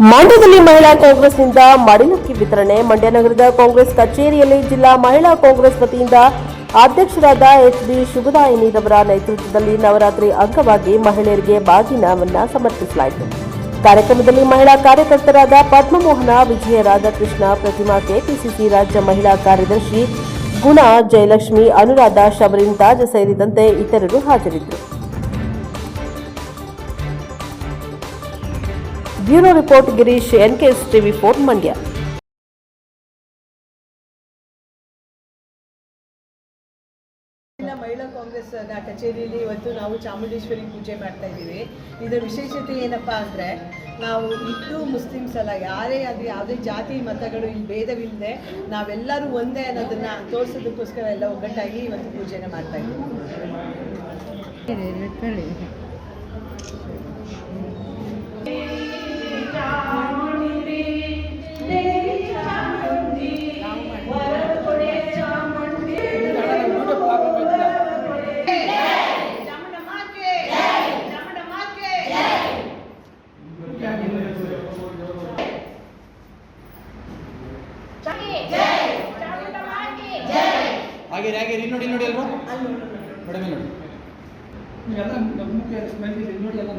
ಮಂಡ್ಯದಲ್ಲಿ ಮಹಿಳಾ ಕಾಂಗ್ರೆಸ್ನಿಂದ ಮಡಿಲಕ್ಕಿ ವಿತರಣೆ. ಮಂಡ್ಯ ನಗರದ ಕಾಂಗ್ರೆಸ್ ಕಚೇರಿಯಲ್ಲಿ ಜಿಲ್ಲಾ ಮಹಿಳಾ ಕಾಂಗ್ರೆಸ್ ವತಿಯಿಂದ ಅಧ್ಯಕ್ಷರಾದ ಎಚ್ ಬಿ ಶುಭದಾಯಿನಿರವರ ನೇತೃತ್ವದಲ್ಲಿ ನವರಾತ್ರಿ ಅಂಗವಾಗಿ ಮಹಿಳೆಯರಿಗೆ ಬಾಗಿನವನ್ನ ಸಮರ್ಪಿಸಲಾಯಿತು. ಕಾರ್ಯಕ್ರಮದಲ್ಲಿ ಮಹಿಳಾ ಕಾರ್ಯಕರ್ತರಾದ ಪದ್ಮಮೋಹನ ವಿಜಯ ರಾಧಾಕೃಷ್ಣ ಪ್ರತಿಮಾ ಕೆಪಿಸಿಸಿ ರಾಜ್ಯ ಮಹಿಳಾ ಕಾರ್ಯದರ್ಶಿ ಗುಣ ಜಯಲಕ್ಷ್ಮಿ, ಅನುರಾಧ ಶಬರಿನ್, ತಾಜ್ ಸೇರಿದಂತೆ ಇತರರು ಹಾಜರಿದ್ದರು. Bureau report Girish N K S TV four Mandya. ಮಹಿಳಾ ಕಾಂಗ್ರೆಸ್ ಕಚೇರಿಯಲ್ಲಿ ಇವತ್ತು ನಾವು ಚಾಮುಂಡೇಶ್ವರಿ ಪೂಜೆ ಮಾಡ್ತಾ ಇದ್ದೀವಿ. ಇದರ ವಿಶೇಷತೆ ಏನಪ್ಪಾ ಅಂದರೆ ನಾವು ಹಿಂದೂ ಮುಸ್ಲಿಮ್ಸ್ ಅಲ್ಲ ಯಾರೇ ಆಗಲಿ ಯಾವುದೇ ಜಾತಿ ಮತಗಳು ಇಲ್ಲಿ ಭೇದವಿಲ್ಲದೆ ನಾವೆಲ್ಲರೂ ಒಂದೇ ಅನ್ನೋದನ್ನ ತೋರಿಸೋದಕ್ಕೋಸ್ಕರ ಎಲ್ಲ ಒಗ್ಗಟ್ಟಾಗಿ ಇವತ್ತು ಪೂಜೆನ ಮಾಡ್ತಾ ಇದ್ದೀವಿ. ಹಾಗೆ ಹಾಗೆ ಇಲ್ಲಿ ನೋಡಿ ಇಲ್ಲಿ ನೋಡಿ ಅಲ್ವಾ? ನೋಡಿ ನೋಡಿ. ಎಲ್ಲ ನಮ್ಮ ಮುಖ್ಯ ಸ್ಮೆಲ್ ಇಲ್ಲಿ ನೋಡಿ ಎಲ್ಲ